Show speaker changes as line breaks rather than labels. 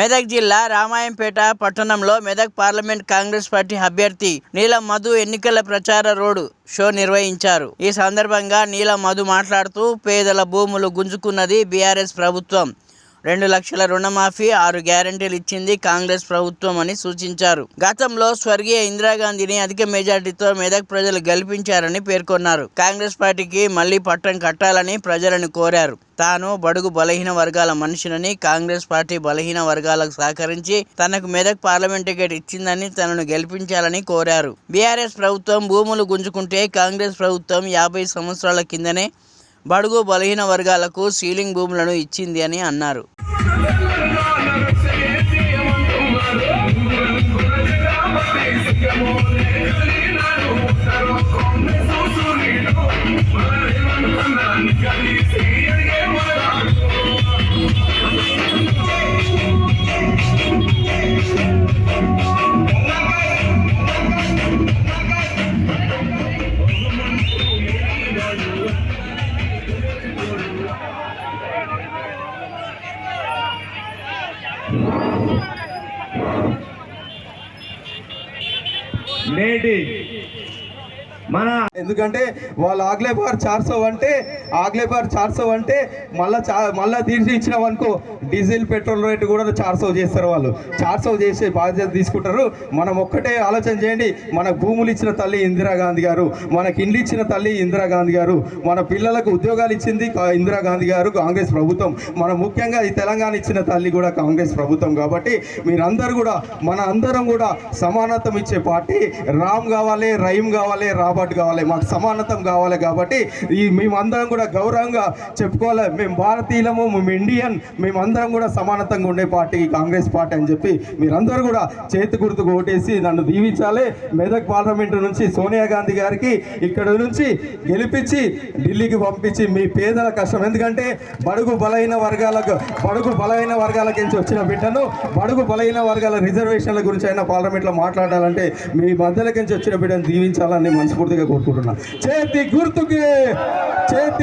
మెదక్ జిల్లా రామాయంపేట పట్టణంలో Medak parliament Congress party అభ్యర్థి నీలం మధు ఎన్నికల ప్రచార రోడ్ షో నిర్వహించారు. ఈ సందర్భంగా నీలం మధు మాట్లాడుతూ పేదల భూములు గుంజుకున్నది బీఆర్ఎస్ ప్రభుత్వం. రెండు లక్షల రుణమాఫీ ఆరు గ్యారంటీలు ఇచ్చింది కాంగ్రెస్ ప్రభుత్వం అని సూచించారు. గతంలో స్వర్గీయ ఇందిరాగాంధీని అధిక మెజార్టీతో మెదక్ ప్రజలు గెలిపించారని పేర్కొన్నారు. కాంగ్రెస్ పార్టీకి మళ్ళీ పట్టం కట్టాలని ప్రజలను కోరారు. తాను బడుగు బలహీన వర్గాల మనిషినని కాంగ్రెస్ పార్టీ బలహీన వర్గాలకు సహకరించి తనకు మెదక్ పార్లమెంట్ టికెట్ ఇచ్చిందని తనను గెలిపించాలని కోరారు. బీఆర్ఎస్ ప్రభుత్వం భూములు గుంజుకుంటే కాంగ్రెస్ ప్రభుత్వం యాభై సంవత్సరాల కిందనే బడుగు బలహీన వర్గాలకు సీలింగ్ భూములను ఇచ్చింది అని అన్నారు.
Lady. మన
ఎందుకంటే వాళ్ళు ఆగ్లే బార్ చార్సో అంటే ఆగ్లే బార్ చార్సో అంటే మళ్ళీ చా మళ్ళీ తీర్చి ఇచ్చినాం అనుకో డీజిల్ పెట్రోల్ రేటు కూడా చార్సో చేస్తారు వాళ్ళు. చార్సో చేసే బాధ్యత తీసుకుంటారు. మనం ఒక్కటే ఆలోచన చేయండి. మన భూములు ఇచ్చిన తల్లి ఇందిరాగాంధీ గారు మనకి ఇండ్లు ఇచ్చిన తల్లి ఇందిరాగాంధీ గారు మన పిల్లలకు ఉద్యోగాలు ఇచ్చింది ఇందిరాగాంధీ గారు కాంగ్రెస్ ప్రభుత్వం. మన ముఖ్యంగా ఈ తెలంగాణ ఇచ్చిన తల్లి కూడా కాంగ్రెస్ ప్రభుత్వం కాబట్టి మీరందరూ కూడా మన అందరం కూడా సమానత్వం ఇచ్చే పార్టీ. రామ్ కావాలి రహీం కావాలి ఏర్పాటు కావాలి మాకు సమానత్వం కావాలి కాబట్టి ఈ మేమందరం కూడా గౌరవంగా చెప్పుకోవాలి. మేము భారతీయులము మేము ఇండియన్ మేమందరం కూడా సమానతంగా ఉండే పార్టీ కాంగ్రెస్ పార్టీ అని చెప్పి మీరందరూ కూడా చేతి గుర్తుకు ఓటేసి నన్ను దీవించాలి. మెదక్ పార్లమెంటు నుంచి సోనియా గాంధీ గారికి ఇక్కడ నుంచి గెలిపించి ఢిల్లీకి పంపించి మీ పేదల కష్టం. ఎందుకంటే బడుగు బలహీన వర్గాలకు బడుగు బలహీన వర్గాల నుంచి వచ్చిన బిడ్డను బడుగు బలహీన వర్గాల రిజర్వేషన్ల గురించి అయినా పార్లమెంట్లో మాట్లాడాలంటే మీ మధ్యలోకి నుంచి వచ్చిన బిడ్డను దీవించాలని మనస్ఫూర్తిగా కోరుకుంటున్నాను చేతి గుర్తుకి చేతి